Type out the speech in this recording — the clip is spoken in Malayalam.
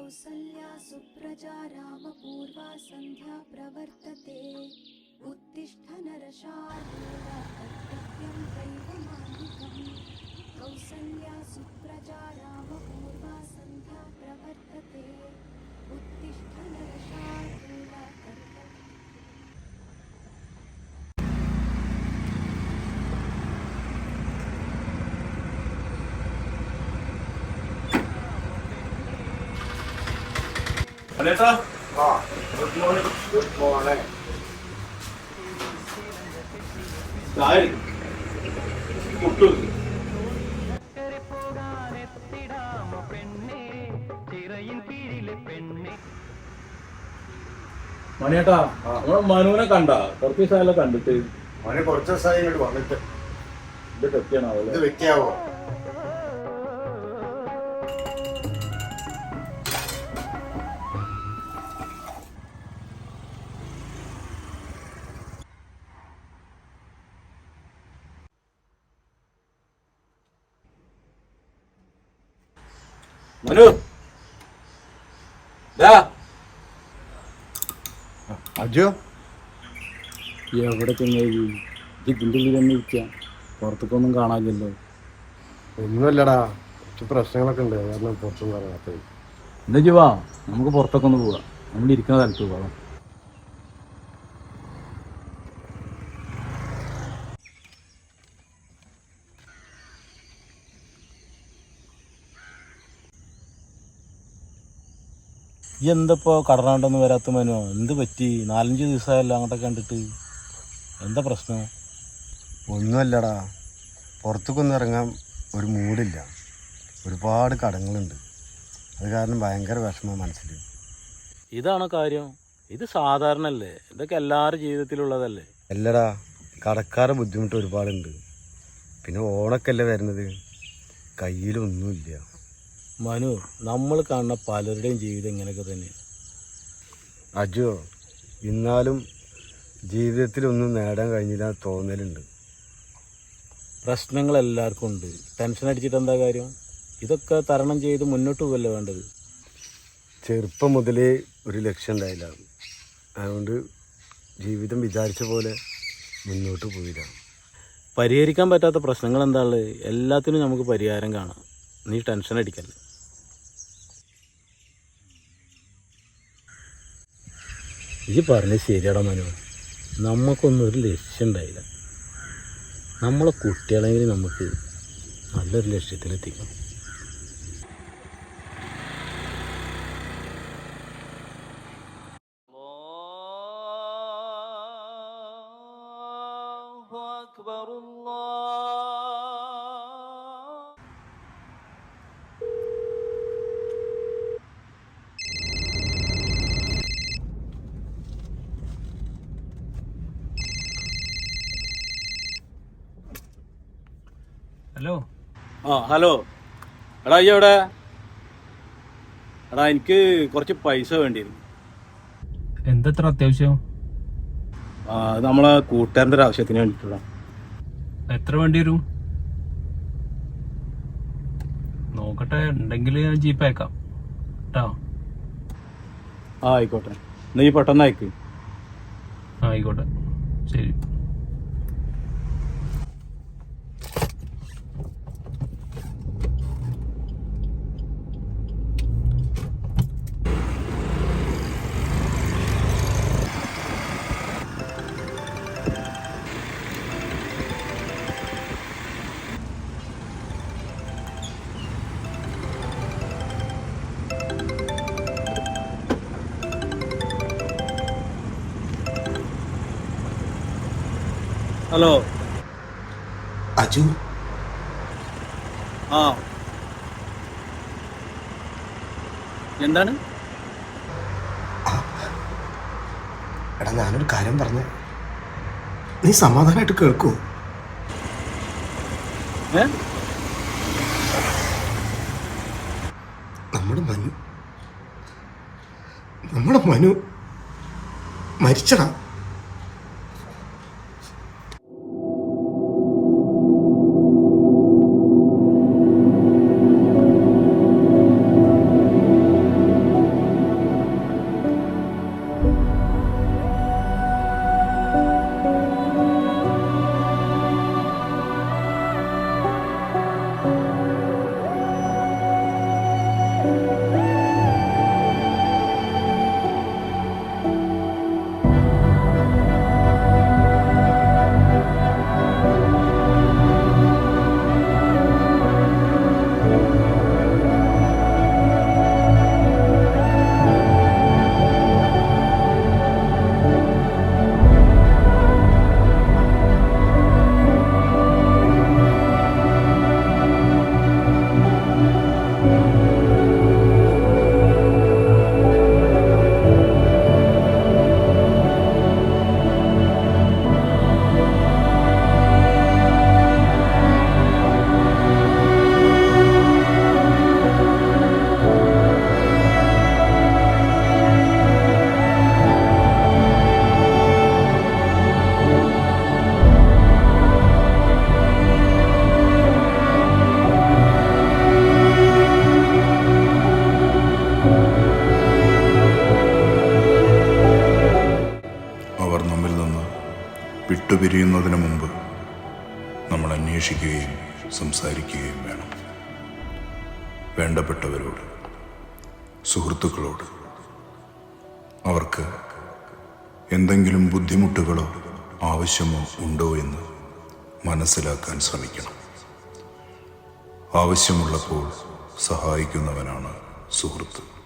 कौसल्या सुप्रजा रामपूर्वा सन्ध्या प्रवर्तते। उत्तिष्ठ दैवमान्विकम् कौसल्या सुप्रजा रामपूर्वा മണിയേട്ടാ നമ്മളെ മനുവിനെ കണ്ട? കുറച്ച് ദിവസമായല്ലോ കണ്ടിട്ട്. മനു കുറച്ച് ദിവസമായി ഇങ്ങോട്ട് വന്നിട്ട്. ഇത് ഇത് തെറ്റിയാണാവല്ലേ മനു. ദാ. അജോ? എവിടെ ചെങ്ങായി ഇതിന്റെ ഉള്ളിൽ തന്നെ ഇരിക്കാം. പുറത്തേക്കൊന്നും കാണാനില്ലല്ലോ. ഒന്നുമല്ലടാ. കുറച്ച് പ്രശ്നങ്ങളൊക്കെ ഉണ്ട്. കാരണം പുറത്തൊന്നും പറയാത്തത് എന്താ ജീവാ? നമുക്ക് പുറത്തൊക്കെ ഒന്ന് പോവാം. നമ്മൾ ഇരിക്കുന്ന സ്ഥലത്ത് പോവാം. ഈ എന്തപ്പോ കടറാണ്ടൊന്നും വരാത്ത മനോ എന്ത് പറ്റി? നാലഞ്ച് ദിവസമായല്ലോ അങ്ങോട്ടൊക്കെ കണ്ടിട്ട്. എന്താ പ്രശ്നം? ഒന്നുമല്ലടാ. പുറത്തേക്കൊന്നും ഇറങ്ങാൻ ഒരു മൂടില്ല. ഒരുപാട് കടങ്ങളുണ്ട്. അത് കാരണം ഭയങ്കര വിഷമം മനസ്സിൽ ഇതാണ് കാര്യം? ഇത് സാധാരണ അല്ലേ ഇതൊക്കെ എല്ലാവരുടെ ജീവിതത്തിലുള്ളതല്ലേ? അല്ലടാ. കടക്കാരുടെ ബുദ്ധിമുട്ട് ഒരുപാടുണ്ട്. പിന്നെ ഓണക്കല്ലേ വരുന്നത്? കയ്യിലൊന്നുമില്ല. മനു നമ്മൾ കാണുന്ന പലരുടെയും ജീവിതം ഇങ്ങനെയൊക്കെ തന്നെയാണ് അജോ എന്നാലും ജീവിതത്തിലൊന്നും നേടാൻ കഴിഞ്ഞില്ല തോന്നലുണ്ട്. പ്രശ്നങ്ങൾ എല്ലാവർക്കും ഉണ്ട്. ടെൻഷൻ അടിച്ചിട്ട് എന്താ കാര്യം? ഇതൊക്കെ തരണം ചെയ്ത് മുന്നോട്ട് പോകല്ലേ വേണ്ടത്? ചെറുപ്പം മുതലേ ഒരു ലക്ഷ്യം ഉണ്ടായില്ല. അതുകൊണ്ട് ജീവിതം വിചാരിച്ച പോലെ മുന്നോട്ട് പോയില്ല. പരിഹരിക്കാൻ പറ്റാത്ത പ്രശ്നങ്ങൾ എന്താ ഉള്ളത്? എല്ലാത്തിനും നമുക്ക് പരിഹാരം കാണാം. നീ ടെൻഷൻ അടിക്കല്ലേ. ഈ പറഞ്ഞ ശരിയാടാ മനു. നമുക്കൊന്നും ഒരു ലക്ഷ്യം ഉണ്ടായില്ല നമ്മളെ കുട്ടികളെങ്കിലും നമുക്ക് നല്ലൊരു ലക്ഷ്യത്തിലെത്തിക്കണം. അക്ബറുല്ലാ. ഹലോ ആ ഹലോ എടാ ഈ എവിടെ? എടാ എനിക്ക് കുറച്ച് പൈസ വേണ്ടിയിരുന്നു. എന്തത്ര അത്യാവശ്യം? ആ അത് നമ്മളെ കൂട്ടുകാരന്റെ ഒരു ആവശ്യത്തിന് വേണ്ടിയിട്ടുള്ള എത്ര വേണ്ടി വരും? നോക്കട്ടെ ഉണ്ടെങ്കിൽ ഞാൻ ജീപ്പ് അയക്കാം. കേട്ടോ ആ ആയിക്കോട്ടെ. നീ പെട്ടെന്ന് അയക്ക്. ആയിക്കോട്ടെ. ശരി. ഹലോ. അജു? ആ. എന്താണ്? എടാ ഞാനൊരു കാര്യം പറഞ്ഞ. നീ സമാധാനമായിട്ട് കേൾക്കൂ. നമ്മുടെ മനു. നമ്മുടെ മനു മരിച്ചടാ വിട്ടുപിരിയുന്നതിന് മുമ്പ് നമ്മൾ അന്വേഷിക്കുകയും സംസാരിക്കുകയും വേണം. വേണ്ടപ്പെട്ടവരോട് സുഹൃത്തുക്കളോട് അവർക്ക് എന്തെങ്കിലും ബുദ്ധിമുട്ടുകളോ ആവശ്യമോ ഉണ്ടോ എന്ന് മനസ്സിലാക്കാൻ ശ്രമിക്കണം. ആവശ്യമുള്ളപ്പോൾ സഹായിക്കുന്നവനാണ് സുഹൃത്ത്.